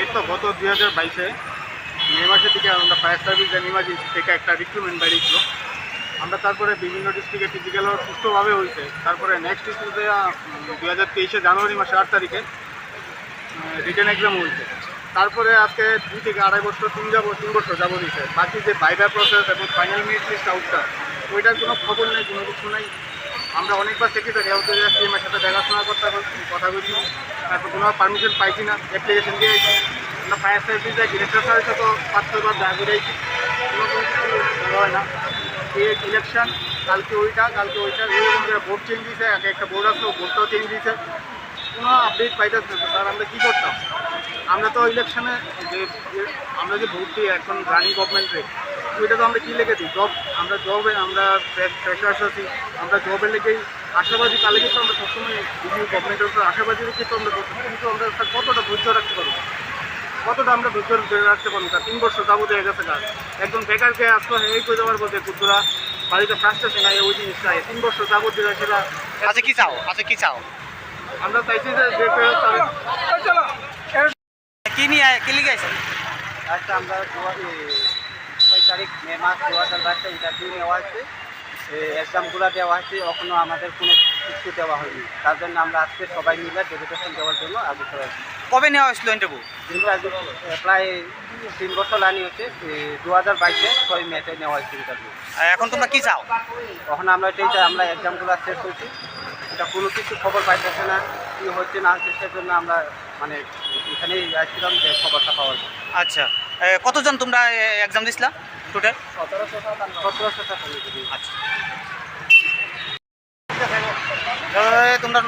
এই তো গত দুই হাজার বাইশে মে মাসের দিকে আমরা ফায়ার সার্ভিস অ্যান্ড ইমার্জেন্সি থেকে একটা রিক্রুটমেন্ট বেরিয়েছিল আমরা তারপরে বিভিন্ন ডিস্ট্রিক্টে ফিজিক্যাল সুস্থভাবে হয়েছে। তারপরে নেক্সট স্কুলে দুই হাজার তেইশে জানুয়ারি মাসের আট তারিখে রিটার্ন এক্সাম হয়েছে। তারপরে আজকে দুই থেকে আড়াই বছর, তিন যাব, তিন বছর যাব দিয়েছে বাকি যে বাইবার প্রসেস এবং ফাইনাল মিনিট লিস্ট আউটটা ওইটার কোনো খবর নেই, কোনো কিছু নেই। আমরা অনেকবার সেক্রেটারি হাউসে সিএমের সাথে দেখাশোনা করতে কথা বলছি। তারপর কোনো পারমিশন পাইছি না অ্যাপ্লিকেশন দিয়েছি আমরা ফায়ার সার্ভিস যাই ডিরেক্টর স্যারের সাথে পাঁচ ছয়বার দেখা করেছি কোনো কোনো কিছু হয় না। এই ইলেকশন কালকে ওইটা কালকে ওইটা, এরকম করে ভোট চেঞ্জ দিয়েছে আগে একটা বোর্ড আসলো ভোটটাও চেঞ্জ দিয়েছে। কোনো আপডেট পাইতেছে না। স্যার, আমরা কী করতাম? আমরা তো ইলেকশনে যে যে আমরা যে ভোট দিই এখন রানিং গভর্নমেন্টে ওইটা তো আমরা কী লেগে দিই? জব আমরা জবে আমরা ফ্রেশার্স আছি আমরা জবের লেগেই আশাবাদী তাহলে কিন্তু আমরা সবসময় বিভিন্ন গভর্নমেন্টের উপর আশাবাদী রেখে তো আমরা। কিন্তু আমরা কতটা ধৈর্য রাখতে পারব? কতটা আমরা ধৈর্য ধরে রাখতে পারব? স্যার তিন বছর যাব হয়ে গেছে কাজ। একজন বেকারকে আসলে এই করে দেওয়ার বলতে কুতুরা বাড়িতে ফ্রাস্ট্রেশন নাই ওই জিনিসটা তিন বছর যাব দিয়ে সেটা আচ্ছা কি চাও? আচ্ছা কি চাও? আমরা চাইছি যে যে কেউ তার- কি লিখে আজকে আমরা ছয় তারিখ মে মাস দু হাজার বাইশে ইন্টারভিউ নেওয়া হয়েছে। এক্সামগুলো দেওয়া হয়েছে এখনও আমাদের কোনো কিছু দেওয়া হয়নি। তার জন্য আমরা আজকে সবাই মিলে ডেপুটেশন দেওয়ার জন্য আগে করেছি কবে নেওয়া হয়েছিল ইন্টারভিউ এ, প্রায় তিন বছর লাইনি হচ্ছে দু হাজার বাইশে ছয় মেতে নেওয়া হয়েছে ইন্টারভিউ এখন তোমরা কি চাও? তখন আমরা এটাই আমরা এক্সামগুলো শেষ হয়েছি। এটা কোনো কিছু খবর পাইতেছে না কী হচ্ছে না হচ্ছে সেজন্য আমরা মানে এখানেই আসছিলাম যে খবরটা পাওয়ার জন্য। আচ্ছা কতজন তোমরা এক্সাম দিছিলা টোটাল সতেরোশো সতেরোশো আচ্ছা। তোমরা।